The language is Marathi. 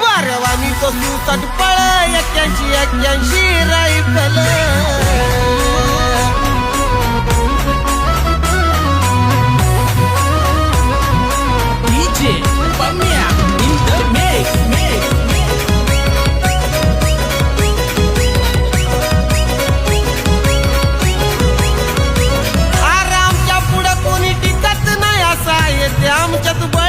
वारवानी तो दिवसात पळ एक्क्याऐंशी एक्क्याऐंशी राईफल I'm just the